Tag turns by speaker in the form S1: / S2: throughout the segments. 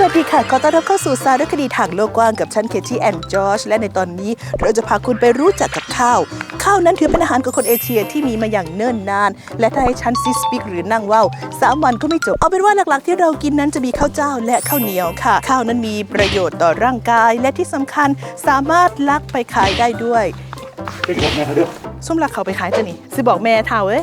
S1: สวัสดีค่ะ ขอต้อนรับเข้าสู่สารคดีทางโลกกว้างกับฉันเคที่แอนจอชและในตอนนี้เราจะพาคุณไปรู้จักกับข้าว ข้าวนั้นถือเป็นอาหารของคนเอเชียที่มีมาอย่างเนิ่นนาน และถ้าให้ฉันซิสปิกหรือนั่งว่าวสามวันก็ไม่จบ เอาเป็นว่าหลักๆ ที่เรากินนั้นจะมีข้าวเจ้าและข้าวเหนียวค่ะ ข้าวนั้นมีประโยชน์ต่อร่างกาย และที่สำคัญสามารถลักไปขายได้ด้วย
S2: ไปบอกแม่เขาด้วย
S1: ส้มหลักเขาไปขายจะนี่สิบอกแม่เท่าเอ้ย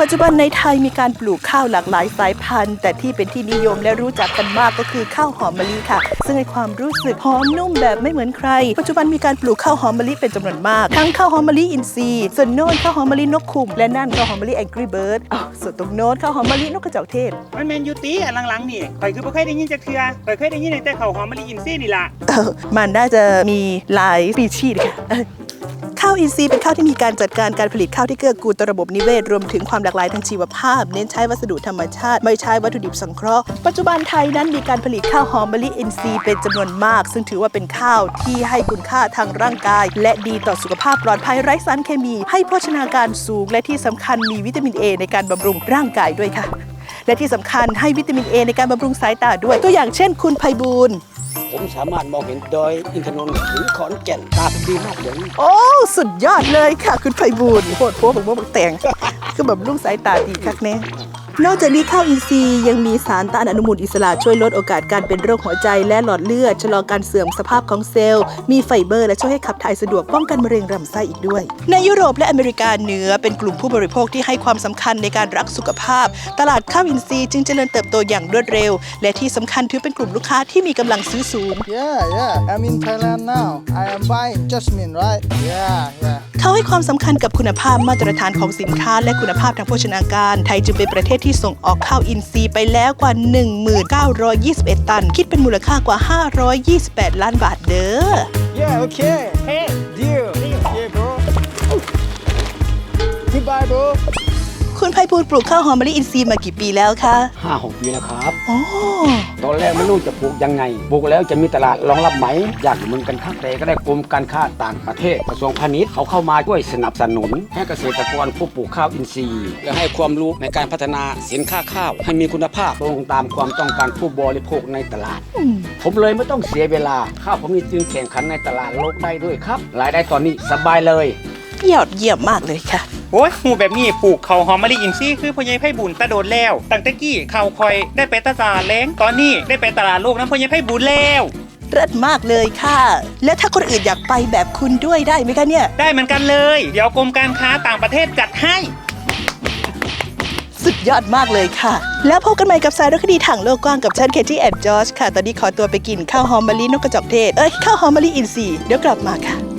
S1: ปัจจุบันในไทยมีการปลูกข้าวหลากหลายสายพันธุ์ แต่ที่เป็นที่นิยมและรู้จักกันมากก็คือข้าวหอมมะลิค่ะ ซึ่งให้ความรู้สึกหอมนุ่มแบบไม่เหมือนใคร ปัจจุบันมีการปลูกข้าวหอมมะลิเป็นจำนวนมาก ทั้งข้าวหอมมะลิอินทรีย์ ส่วนโน้นข้าวหอมมะลินกขุมและนั่นข้าวหอมมะลิแองกี้เบิร์ดอ้าวส่วนตรงโน้นข้าวหอมมะลินกกระจอกเทศ
S2: มันแมนยูตีอันหลังๆนี่ข่อยคือบ่เคยได้ยินจักเทื่อข่อยเคยได้ยินแต่ข้าวหอมมะลิอินซี่นี่ล่ะ
S1: เออมันน่าจะมีหลายสปีชีส์ค่ะเออ ข้าวอินทรีย์เป็นข้าวที่มีการจัดการการผลิตข้าวที่เกื้อกูลต่อระบบนิเวศ รวมถึงความหลากหลายทางชีวภาพ เน้นใช้วัสดุธรรมชาติ ไม่ใช้วัตถุดิบสังเคราะห์ ปัจจุบันไทยนั้นมีการผลิตข้าวหอมมะลิอินทรีย์เป็นจำนวนมาก ซึ่งถือว่าเป็นข้าวที่ให้คุณค่าทางร่างกาย และดีต่อสุขภาพปลอดภัยไร้สารเคมี ให้โภชนาการสูง และที่สำคัญมีวิตามินเอในการบำรุงร่างกายด้วยค่ะและที่สำคัญให้วิตามินเอในการบำรุงสายตาด้วยตัวอย่างเช่น คุณไพบูล
S3: ผมสามารถมองเห็นดอยอินทนนท์ถึงขอนแก่นตาผมดีมากเลย
S1: โอ้สุดยอดเลยค่ะ คุณไพบูลย์โคตรโพผมว่าบักแตงคือแบบลูกสายตาดีคักแน่ นอกจากนี้ข้าวอินทรีย์ยังมีสารต้านอนุมูลอิสระช่วยลดโอกาสการเป็นโรคหัวใจและหลอดเลือดชะลอการเสื่อมสภาพของเซลล์ มีไฟเบอร์และช่วยให้ขับถ่ายสะดวกป้องกันมะเร็งลำไส้อีกด้วย ในยุโรปและอเมริกาเหนือเป็นกลุ่มผู้บริโภคที่ให้ความสำคัญในการรักสุขภาพ ตลาดข้าวอินทรีย์จึงเจริญเติบโตอย่างรวดเร็ว และที่สำคัญถือเป็นกลุ่มลูกค้าที่มีกำลังซื้อสูง
S4: Yeah, yeah. I'm in Thailand now. I am buying jasmine, right? Yeah, yeah.
S1: เขาให้ความสำคัญกับคุณภาพมาตรฐานของสินค้า และคุณภาพทางโภชนาการ ไทยจึงเป็นประเทศที่ส่งออกข้าวอินทรีย์ไปแล้วกว่า 1921 ตัน คิดเป็นมูลค่ากว่า 528 ล้านบาทเด้อ
S4: Yeah, okay.
S2: Hey
S4: Deal. Yeah, bro. Goodbye, bro.
S1: คุณไพบูลย์ปลูกข้าวหอมมะลิอินทรีย์มากี่ปีแล้วคะ
S3: ห้าหกปีแล้วครับ
S1: โอ้
S3: ตอนแรกไม่รู้จะปลูกยังไง ปลูกแล้วจะมีตลาดรองรับไหม อยากอยู่เมืองกันค้าแต่ก็ได้กรมการค้าต่างประเทศกระทรวงพาณิชย์เขาเข้ามาช่วยสนับสนุน ให้เกษตรกรผู้ปลูกข้าวอินทรีย์ และให้ความรู้ในการพัฒนาสินค้าข้าว ให้มีคุณภาพตรงตามความต้องการผู้บริโภคในตลาดผมเลยไม่ต้องเสียเวลา ข้าวผมมีจึงแข่งขันในตลาดโลกได้ด้วยครับรายได้ตอนนี้สบายเลย
S1: ยอดเยี่ยมมากเลยค่ะ
S2: โอ้ยหมู่แบบนี้ปลูกข้าวหอมมะลิอินซี่คือพ่อใหญ่ไผ่บุญตะโดดแล้ว ตั้งแต่กี้ข้าวคอยได้ไปตลาดแล้งตอนนี้ได้ไปตลาดโลกน้ำพ่อใหญ่ไผ่บุญแล้ว
S1: เลิศมากเลยค่ะ และถ้าคนอื่นอยากไปแบบคุณด้วยได้ไหมคะเนี่ย
S2: ได้เหมือนกันเลย เดี๋ยวกรมการค้าต่างประเทศจัดให้
S1: สุดยอดมากเลยค่ะ แล้วพบกันใหม่กับสารคดีถังโลกกว้างกับฉันเคที่แอนจอชค่ะ ตอนนี้ขอตัวไปกินข้าวหอมมะลินกกระจอกเทศ เอ้ยข้าวหอมมะลิอินทรีย์เดี๋ยวกลับมาค่ะ